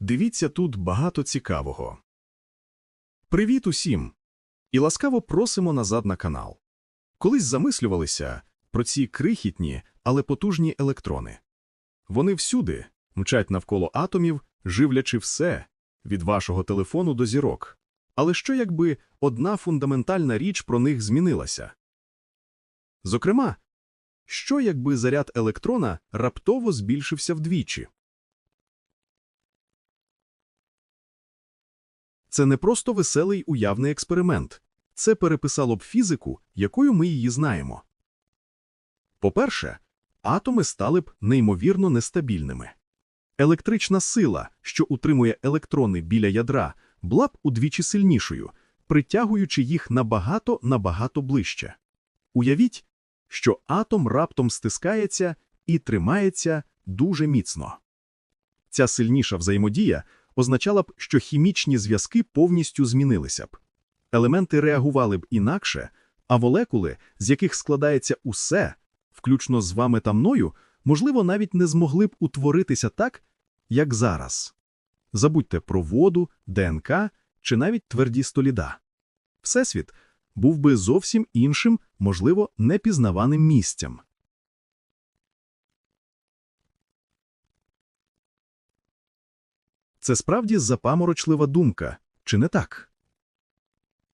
Дивіться тут багато цікавого. Привіт усім! І ласкаво просимо назад на канал. Колись замислювалися про ці крихітні, але потужні електрони. Вони всюди мчать навколо атомів, живлячи все від вашого телефону до зірок. Але що якби одна фундаментальна річ про них змінилася? Зокрема, що якби заряд електрона раптово збільшився вдвічі? Це не просто веселий уявний експеримент. Це переписало б фізику, якою ми її знаємо. По-перше, атоми стали б неймовірно нестабільними. Електрична сила, що утримує електрони біля ядра, була б удвічі сильнішою, притягуючи їх набагато-набагато ближче. Уявіть, що атом раптом стискається і тримається дуже міцно. Ця сильніша взаємодія означала б, що хімічні зв'язки повністю змінилися б. Елементи реагували б інакше, а молекули, з яких складається усе, включно з вами та мною, можливо, навіть не змогли б утворитися так, як зараз. Забудьте про воду, ДНК чи навіть тверді століда. Всесвіт був би зовсім іншим, можливо, непізнаваним місцем. Це справді запаморочлива думка, чи не так?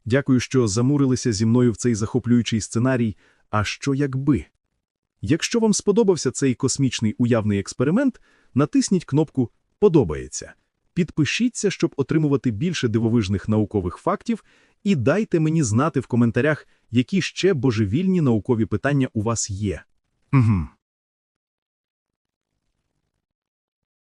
Дякую, що замурилися зі мною в цей захоплюючий сценарій. А що якби? Якщо вам сподобався цей космічний уявний експеримент, натисніть кнопку Подобається. Підпишіться, щоб отримувати більше дивовижних наукових фактів, і дайте мені знати в коментарях, які ще божевільні наукові питання у вас є. Угу.